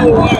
Yeah.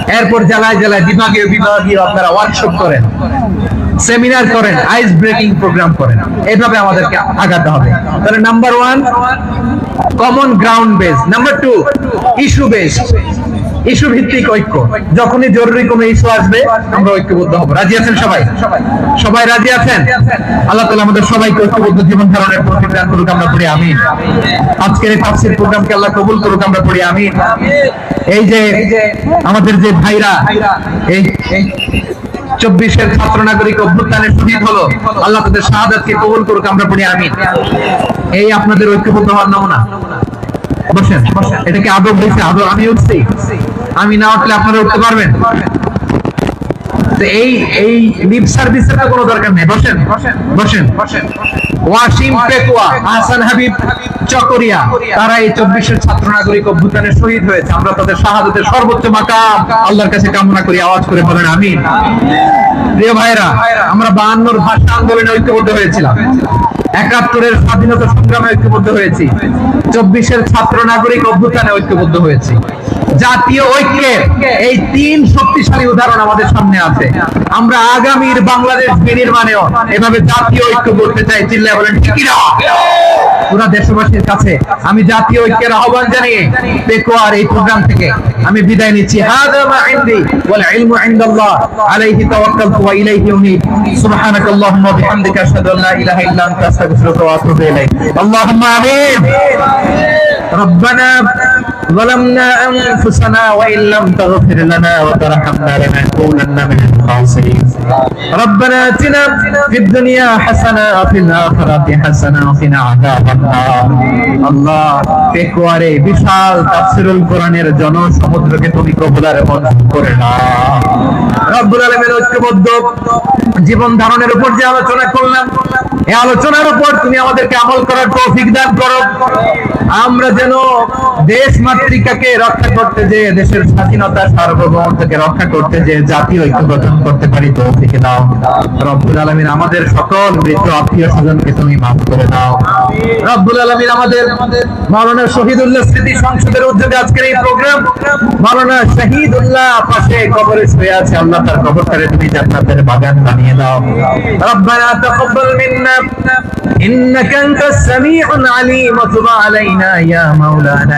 এরপর জেলায় জেলায় বিভাগীয় বিভাগীয় আপনারা ওয়ার্কশপ করেন সেমিনার করেন আইস ব্রেকিং প্রোগ্রাম করেন। এভাবে আমাদেরকে আগাতে হবে। তাহলে number one common ground base number two issue base issue ভিত্তিক ঐক্য। যখনই জরুরি কোনো ইস্যু আসবে, আমরা ঐক্যবদ্ধ হব। রাজি আছেন সবাই? সবাই রাজি আছেন? আল্লাহ তাআলা আমাদের সবাইকে ঐক্যবদ্ধ জীবন ধারণের তৌফিক দান করুক, আমরা পড়ি, আমিন। আজকের এই তাফসীর প্রোগ্রামকে আল্লাহ কবুল করুক, আমরা পড়ি, আমিন। এই যে আমাদের যে ভাইরা, এই চব্বিশের ছাত্র নাগরিক অভ্যুত্থানে শহীদ হলো, আল্লাহ তাদের শাহাদাতকে কবুল করুক, আমরা পড়ি, আমিন। এই আপনাদের ঐক্যবদ্ধ হওয়ার নমুনা। বসেন এটা কি আদব হয়েছে আদব আমি উঠছি। আমি না উঠলে আপনারা উঠতে পারবেন? এই এই লিপ সার্ভিসের কোনো দরকার নেই। বসেন বসেন। ওয়াসিম পেকুয়া, হাসান হাবিব চকরিয়া, তারা এই চব্বিশের ছাত্র নাগরিক শহীদ হয়েছে। আমরা তাদের শাহাদতের সর্বোচ্চ মাকাম। আল্লাহর কাছে কামনা করি, আওয়াজ করে বলেন প্রিয় ভাইরা আমরা বায়ান্নর ভাষা আন্দোলনে ঐক্যবদ্ধ হয়েছিলাম। একাত্তরের স্বাধীনতা সংগ্রামে ঐক্যবদ্ধ হয়েছি। চব্বিশের ছাত্র নাগরিক অভ্যুত্থানে ঐক্যবদ্ধ হয়েছি। জাতীয় ঐক্যের এই তিন শক্তিশালী উদাহরণ আমাদের সামনে আছে আমরা আগামীর বাংলাদেশ বিনির্মাণেও এভাবে জাতীয় ঐক্য করতে চাই চিল্লায় বলেন ঠিকই না পুরা দেশবাসীর কাছে আমি জাতীয় ঐক্যের আহ্বান জানিয়ে পেকুয়ার এই প্রোগ্রাম থেকে আমি বিদায় নিচ্ছি হাদা মা ইনদি ওয়াল ইলমু ইনদাল্লাহ আলাইহি তাওয়াক্কালতু ওয়া ইলাইহি উনীব সুবহানাকাল্লাহুম্মা ওয়া বিহামদিকা আশহাদু আন লা ইলাহা ইল্লা আনতা আস্তাগফিরুকা ওয়া আতুবু ইলাইক আল্লাহুম্মা আমিন ربنا ظلمنا أنفسنا وإن لم تغفر لنا وترحمنا لنكونن من الخاسرين ربنا آتنا في الدنيا حسنة وفي الآخرة حسنة وقنا عذاب النار আল্লাহ পেকুয়ারে বিশাল তাফসিরুল কোরআনের জনসমুদ্রকে তুমি কবুলারে মঞ্জুর করে না রব্বুল আলামিন ঐক্যবদ্ধ জীবন ধারণের উপর যে আলোচনা করলাম এই আলোচনার উপর তুমি আমাদেরকে আমল করার তৌফিক দান করো আমরা যেন দেশ মাতৃকাকে রক্ষা করতে যে, দেশের স্বাধীনতা সার্বভৌমত্বকে রক্ষা করতে যে, জাতি ঐক্য গঠন করতে পারি তো থেকে দাও। রব্বুল আলমীর আমাদের সকল মৃত আত্মীয় স্বজনকে তুমি মাফ করে দাও। রব্বুল আলমীর আমাদের মাওলানা শহীদুল্লাহ স্মৃতি সংসদের উদ্যোগে আজকের এই প্রোগ্রাম মাওলানা শহীদুল্লাহ পাশে কবরে শুয়ে আছে, আল্লাহ তার কবর করে তুমি জান্নাতের বাগান বানিয়ে দাও। রব্বানা তাকাব্বাল মিন্না, ইন্নাকা আনতাস সামিউল আলিম, ওয়া তুব আলাইনা ইয়া মাওলানা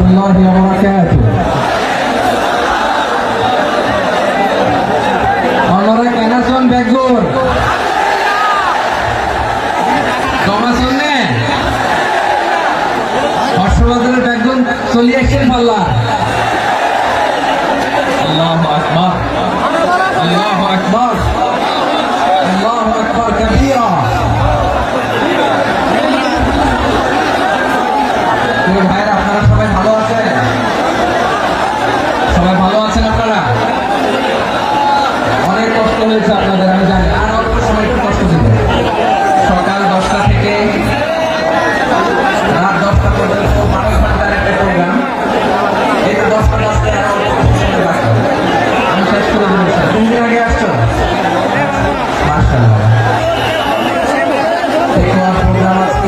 الله وبركاته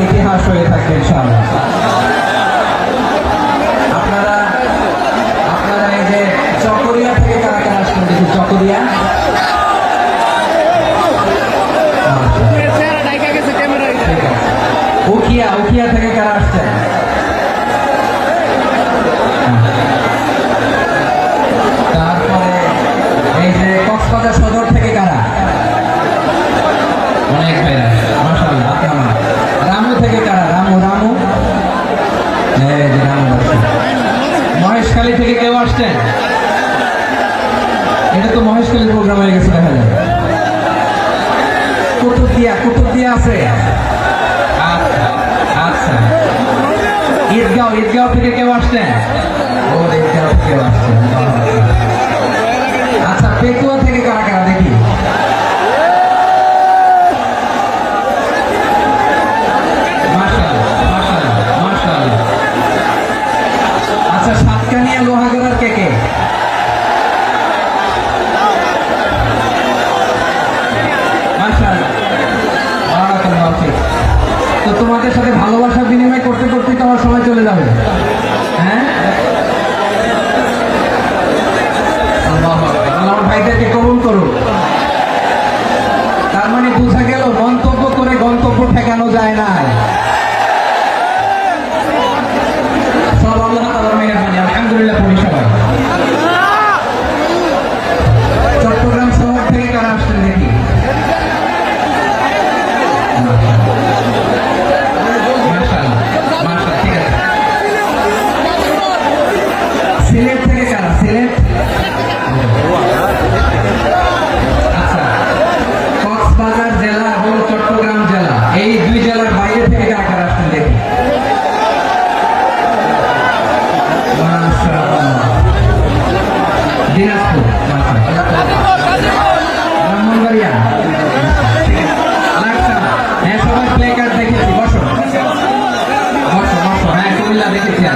ইতিহাস হয়ে থাকে ইনশাআল্লাহ। আচ্ছা পেকুয়া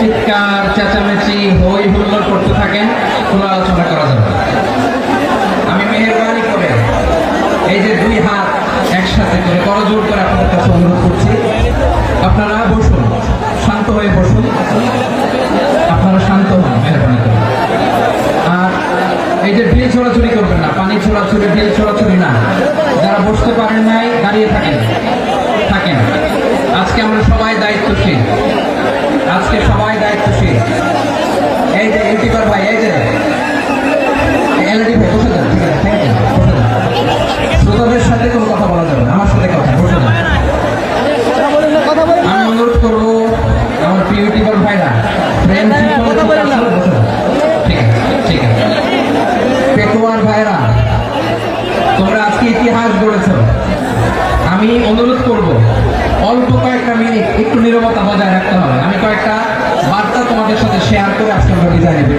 চিৎকার, চেঁচামেচি হই হুল্লোড় করতে থাকেন, কোনো আলোচনা করা যাবে আমি মেহরবানি করে এই যে দুই হাত একসাথে করে করজোর করে আপনাদের কাছে অনুরোধ করছি। আপনারা বসুন, শান্ত হয়ে বসুন। আপনারা শান্ত হন, মেহরবানি করে আর এই যে ঢিল ছোড়াছুড়ি করবেন না, পানি ছোড়াছুড়ি, ঢিল ছোড়াছুড়ি না। যারা বসতে পারেন নাই, দাঁড়িয়ে থাকেন থাকেন। আজকে আমরা সবাই দায়িত্বশীল। আজকে সবাই দায়িত্বশীল। এই যে ইউটিউবার ভাই এই যে। এলডি ভাই বসে যান ঠিক আছে থ্যাংক ইউ শ্রোতাদের সাথে কোনো কথা বলা যাবে না আমার সাথে কথা বসে যান আমি অনুরোধ করব আমার প্রিয় ইউটিউবার ভাইরা শৃঙ্খলা ঠিক আছে ঠিক আছে। পেকুয়ার ভাইরা তোমরা আজকে ইতিহাস গড়েছো। আমি অনুরোধ করব অল্প কয়েকটা মিনিট একটু নিরবতা বজায় রাখতে হবে। আমি কয়েকটা বার্তা তোমাদের সাথে শেয়ার করে আজকে আমরা বিদায় নেব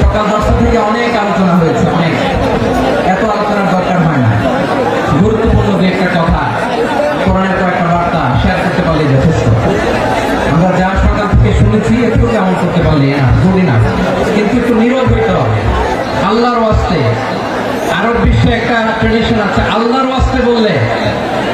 সকাল দশটা থেকে অনেক আলোচনা হয়েছে, অনেক। এত আলোচনার দরকার হয় না। গুরুত্বপূর্ণ যে একটা কথা, কোরআনের কয়েকটা বার্তা শেয়ার করতে পারলে যথেষ্ট। আমরা যা সকাল থেকে শুনেছি একটু কেমন করতে পারলে না বলি না। কিন্তু একটু নিরব হইতে হবে। আল্লাহর আরব বিশ্বে একটা ট্রেডিশন আছে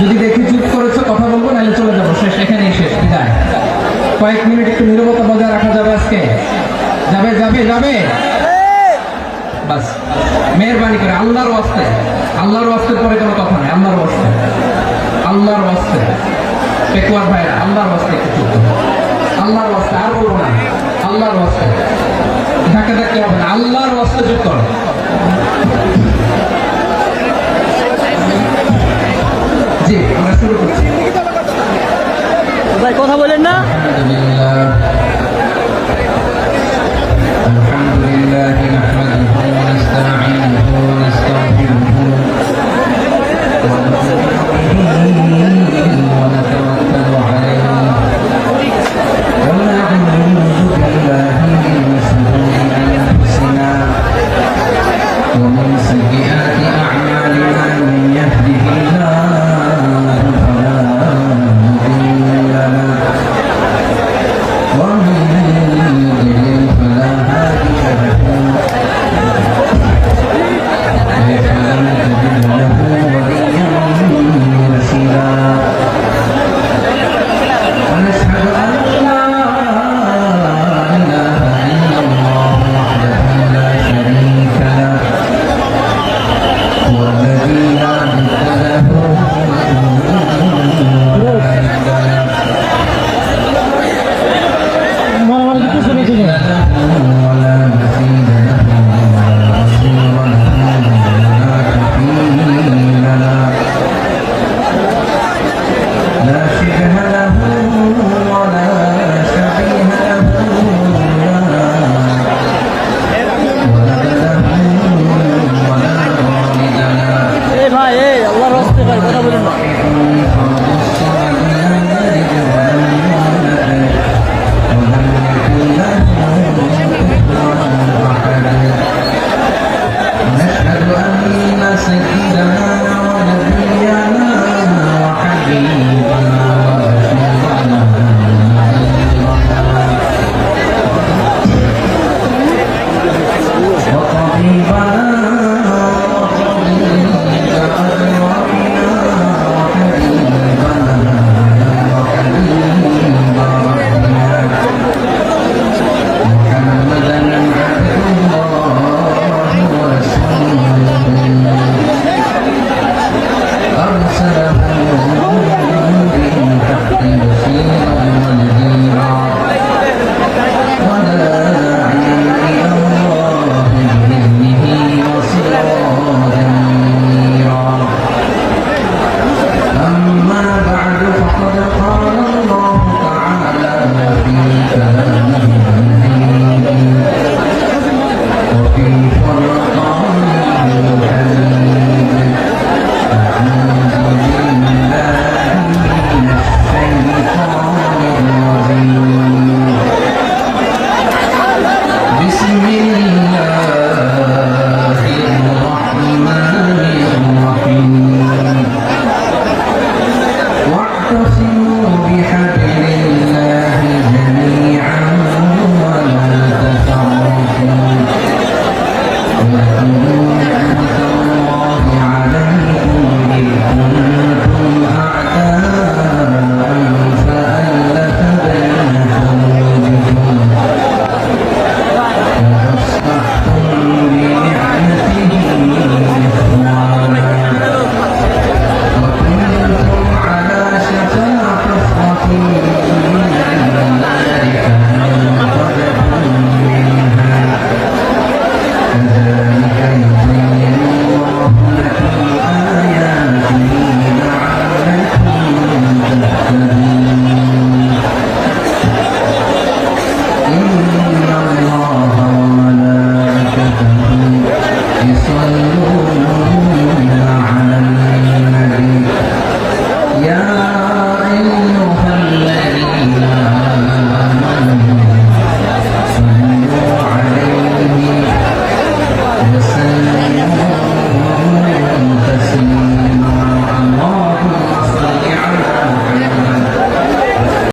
যদি দেখি চুপ করেছ, কথা বলব, নাহলে চলে যাব। শেষ, এখানেই শেষ, বিদায়। কয়েক মিনিট একটু নীরবতা বজায় রাখা যাবে আজকে। যাবে যাবে যাবে। বাস। মেহরবানি করে, আল্লাহর ওয়াস্তে। আল্লাহর ওয়াস্তের পরে কোনো কথা নেই, আল্লাহর ওয়াস্তে। আল্লাহর ওয়াস্তে। পেকুয়ার ভাইরা, আল্লাহর ওয়াস্তে একটু চুপ আল্লাহর ওয়াস্তে, আর বলব না। আল্লাহর ওয়াস্তে। ধাক্কা ধাক্কা হবে না। আল্লাহর ওয়াস্তে চুপ করো। জি ভাই কথা বলেন না। আলহামদুলিল্লাহ আলহামদুলিল্লাহ।